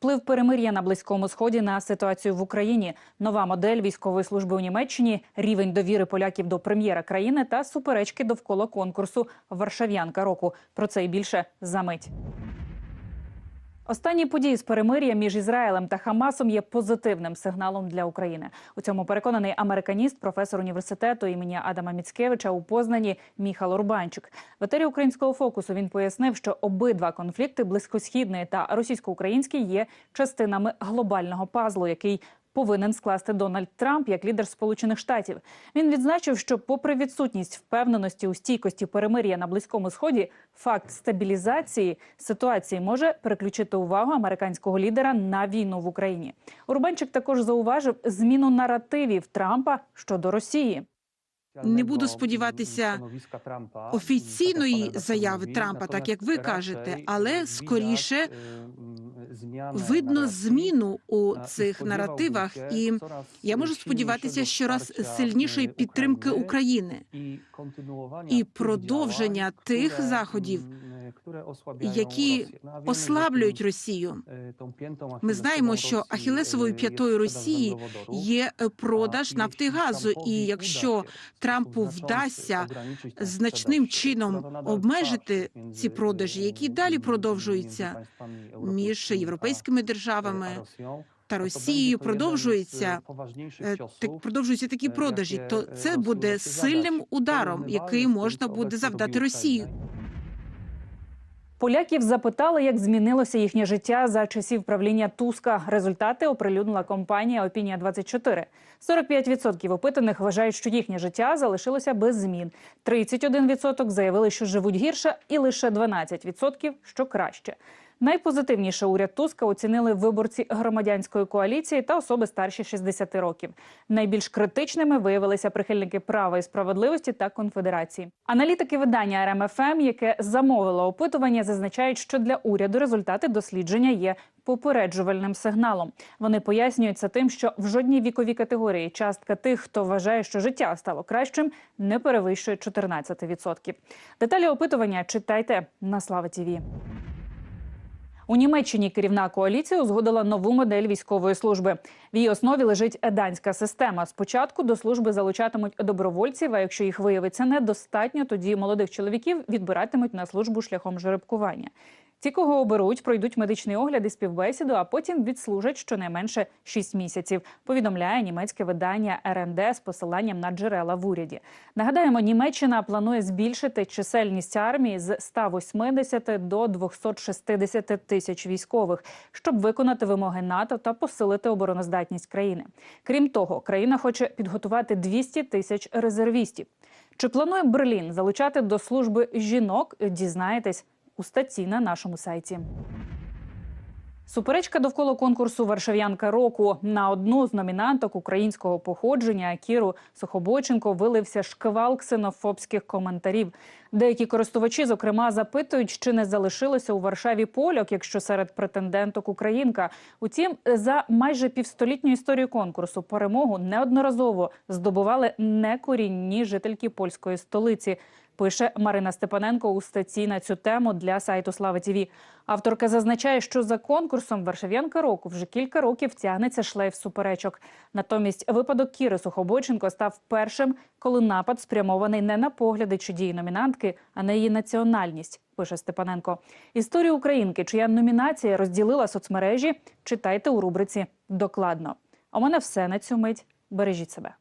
Вплив перемир'я на близькому сході на ситуацію в Україні, нова модель військової служби у Німеччині, рівень довіри поляків до прем'єра країни та суперечки довкола конкурсу Варшав'янка року. Про це і більше за мить. Останні події з перемир'я між Ізраїлем та Хамасом є позитивним сигналом для України. У цьому переконаний американіст, професор університету імені Адама Міцкевича у Познані Міхал Урбанчик. В етері українського фокусу він пояснив, що обидва конфлікти близькосхідний та російсько-український є частинами глобального пазлу, який повинен скласти Дональд Трамп як лідер Сполучених Штатів. Він відзначив, що, попри відсутність впевненості у стійкості перемир'я на близькому сході, факт стабілізації ситуації може переключити увагу американського лідера на війну в Україні. Урбанчик також зауважив зміну наративів Трампа щодо Росії. Не буду сподіватися офіційної заяви Трампа, так як ви кажете, але скоріше видно зміну у цих наративах, і я можу сподіватися щораз сильнішої підтримки України і продовження тих заходів, які ослаблюють Росію. Ми знаємо, що ахілесовою п'ятою Росії є е, продаж нафти і газу, і якщо Трампу вдасться значним чином обмежити ці продажі, які далі продовжуються між європейськими державами та Росією, продовжується е, так продовжуються такі продажі, то це буде сильним ударом, який можна буде завдати Росії. Поляків запитали, як змінилося їхнє життя за часів правління Туска. Результати оприлюднила компанія Опінія 24 45% опитаних вважають, що їхнє життя залишилося без змін. 31% заявили, що живуть гірше, і лише 12% – що краще. Найпозитивніше уряд Туска оцінили виборці громадянської коаліції та особи старші 60 років. Найбільш критичними виявилися прихильники права і справедливості та конфедерації. Аналітики видання РМФМ, яке замовило опитування, зазначають, що для уряду результати дослідження є попереджувальним сигналом. Вони пояснюють це тим, що в жодній віковій категорії частка тих, хто вважає, що життя стало кращим, не перевищує 14%. Деталі опитування читайте на Слава ТІВІ. У Німеччині керівна коаліція узгодила нову модель військової служби. В її основі лежить еданська система. Спочатку до служби залучатимуть добровольців. А якщо їх виявиться недостатньо, тоді молодих чоловіків відбиратимуть на службу шляхом жеребкування. Ті, кого оберуть, пройдуть медичний огляд і співбесіду, а потім відслужать щонайменше 6 місяців. Повідомляє німецьке видання РНД з посиланням на джерела в уряді. Нагадаємо, Німеччина планує збільшити чисельність армії з 180 до 260 тисяч військових, щоб виконати вимоги НАТО та посилити обороноздатність країни. Крім того, країна хоче підготувати 200 тисяч резервістів. Чи планує Берлін залучати до служби жінок? Дізнаєтесь у статті на нашому сайті. Суперечка довкола конкурсу Варшав'янка року на одну з номінанток українського походження Кіру Сухобойченко вилився шквал ксенофобських коментарів. Деякі користувачі, зокрема, запитують, чи не залишилося у Варшаві польок, якщо серед претенденток Українка. Утім, за майже півстолітню історію конкурсу перемогу неодноразово здобували некорінні жительки польської столиці. Пише Марина Степаненко у статті на цю тему для сайту Слава ТІВІ. Авторка зазначає, що за конкурсом Варшав'янка року вже кілька років тягнеться шлейф суперечок. Натомість випадок Кіри Сухобойченко став першим, коли напад спрямований не на погляди чи дії номінантки, а на її національність. Пише Степаненко. Історію українки, чия номінація розділила соцмережі, читайте у рубриці Докладно. А у мене все на цю мить. Бережіть себе.